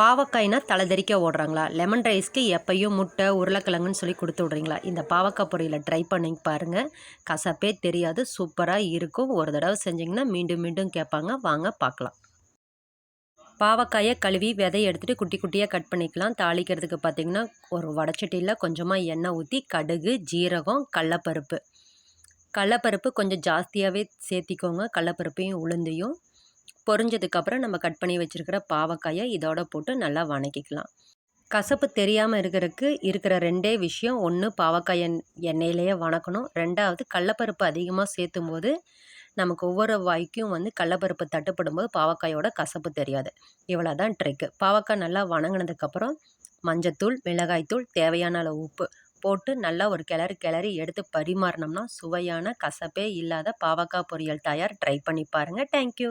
பாவக்காய்னா தலைதறிக்க ஓடுறாங்களா? Lemon ரைஸ்க்கு எப்பையும் முட்டை உருளைக்கிழங்குன்னு சொல்லி கொடுத்து விட்றீங்களா? இந்த பாவக்காய் பொரியலை ட்ரை பண்ணி பாருங்கள் கசப்பே தெரியாது சூப்பராக இருக்கும். ஒரு தடவை செஞ்சிங்கன்னா மீண்டும் மீண்டும் கேட்பாங்க. வாங்க பார்க்கலாம். பாவக்காயை கழுவி விதையை எடுத்துகிட்டு குட்டி குட்டியாக கட் பண்ணிக்கலாம். தாளிக்கிறதுக்கு பார்த்திங்கன்னா ஒரு வடச்சட்டியில் கொஞ்சமாக எண்ணெய் ஊற்றி கடுகு ஜீரகம் கடலப்பருப்பு. கடலப்பருப்பு கொஞ்சம் ஜாஸ்தியாகவே சேர்த்திக்கோங்க. கடலப்பருப்பையும் உளுந்தையும் பொரிஞ்சதுக்கப்புறம் நம்ம கட் பண்ணி வச்சுருக்கிற பாவக்காயை இதோட போட்டு நல்லா வணக்கிக்கலாம். கசப்பு தெரியாமல் இருக்கிறதுக்கு இருக்கிற ரெண்டே விஷயம். ஒன்று பாவக்காய் எண் எண்ணெயிலேயே வணக்கணும். ரெண்டாவது கடலப்பருப்பு அதிகமாக சேர்த்தும் போது நமக்கு ஒவ்வொரு வாய்க்கும் வந்து கடலப்பருப்பு தட்டுப்படும் போது பாவக்காயோட கசப்பு தெரியாது. இவ்வளோ தான் ட்ரிக்கு பாவக்காய் நல்லா வணங்கினதுக்கப்புறம் மஞ்சத்தூள் மிளகாய்த்தூள் தேவையான அளவு உப்பு போட்டு நல்லா ஒரு கிளறி கிளறி எடுத்து பரிமாறினோம்னா சுவையான கசப்பே இல்லாத பாவக்காய் பொரியல் தயார். ட்ரை பண்ணி பாருங்கள் தேங்க்யூ